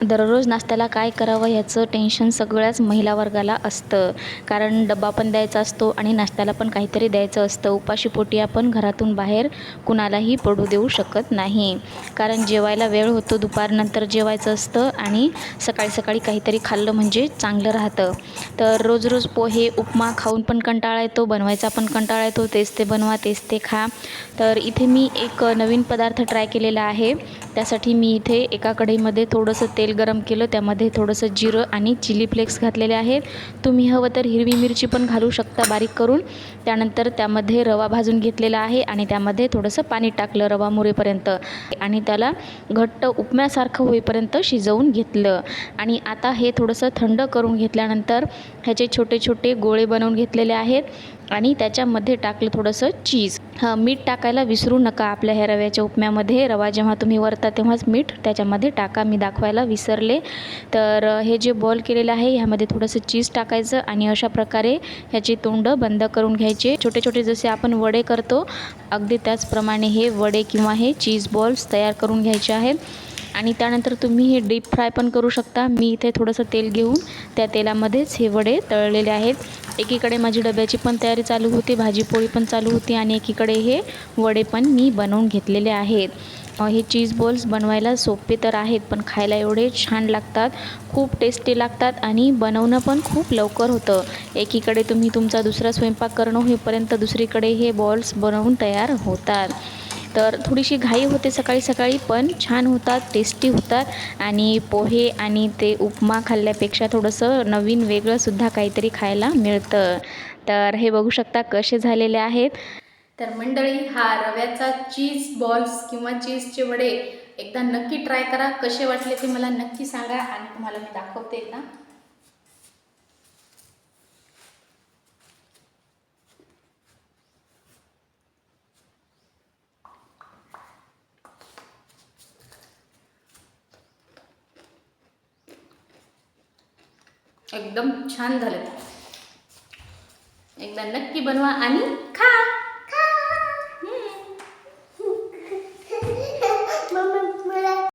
दररोज नाश्त्याला काय करावं ह्याचं टेन्शन सगळ्याच महिला वर्गाला असतं. कारण डबा पण द्यायचा असतो आणि नाश्त्याला पण काहीतरी द्यायचं असतं. उपाशीपोटी आपण घरातून बाहेर कुणालाही पडू देऊ शकत नाही. कारण जेवायला वेळ होतो दुपारनंतर जेवायचं असतं आणि सकाळी सकाळी काहीतरी खाल्लं म्हणजे चांगलं राहतं. तर रोज रोज पोहे उपमा खाऊन पण कंटाळा येतो बनवायचा पण कंटाळा येतो तेच ते बनवा तेच ते खा. तर इथे मी एक नवीन पदार्थ ट्राय केलेला आहे. त्यासाठी मी इथे एका कढईमध्ये थोडंसं तेल गरम केलं त्यामध्ये थोडंसं जिरं आणि चिली फ्लेक्स घातलेले आहेत. तुम्ही हवं तर हिरवी मिरची पण घालू शकता बारीक करून. त्यानंतर त्यामध्ये रवा भाजून घेतलेला आहे आणि त्यामध्ये थोडंसं पाणी टाकलं रवा मुरेपर्यंत आणि त्याला घट्ट उपम्यासारखं होईपर्यंत शिजवून घेतलं. आणि आता हे थोडंसं थंड करून घेतल्यानंतर ह्याचे छोटे छोटे गोळे बनवून घेतलेले आहेत आणि त्याच्यामध्ये टाकलं थोडंसं चीज. मीठ टाकायला विसरू नका आपल्या ह्या रव्याच्या उपम्यामध्ये. रवा जेव्हा तुम्ही वरता तेव्हाच मीठ त्याच्यामध्ये टाका. मी दाखवायला विसरले. तर हे जे बॉल केलेलं आहे ह्यामध्ये थोडंसं चीज टाकायचं आणि अशा प्रकारे ह्याची तोंड बंद करून घ्यायचे. छोटे छोटे जसे आपण वडे करतो अगदी त्याचप्रमाणे हे वडे किंवा हे चीज बॉल्स तयार करून घ्यायचे आहेत. आणि त्यानंतर तुम्ही हे डीप फ्राय पण करू शकता. मी इथे थोडंसं तेल घेऊन त्या तेलामध्येच हे वडे तळलेले आहेत. एकीकडे माझी डब्याची पण तयारी चालू होती भाजीपोळी पण चालू होती आणि एकीकडे हे वडे पण मी बनवून घेतलेले आहेत. हे चीज बॉल्स बनवायला सोपे तर आहेत पण खायला एवढे छान लागतात खूप टेस्टी लागतात आणि बनवणं पण खूप लवकर होतं. एकीकडे तुम्ही तुमचा दुसरा स्वयंपाक करणं होईपर्यंत दुसरीकडे हे बॉल्स बनवून तयार होतात. तर थोडीशी घाई होते सकाळी सकाळी पण छान होतात टेस्टी होतात. आणि पोहे आणि ते उपमा खाल्ल्यापेक्षा थोडंसं नवीन वेगळंसुद्धा काहीतरी खायला मिळतं. तर हे बघू शकता कसे झालेले आहेत. तर मंडळी हा रव्याचा चीज बॉल्स किंवा चीजचे वडे एकदा नक्की ट्राय करा. कसे वाटले ते मला नक्की सांगा आणि तुम्हाला मी दाखवते एकदा. एकदम छान झालेत एकदा नक्की बनवा आणि खा.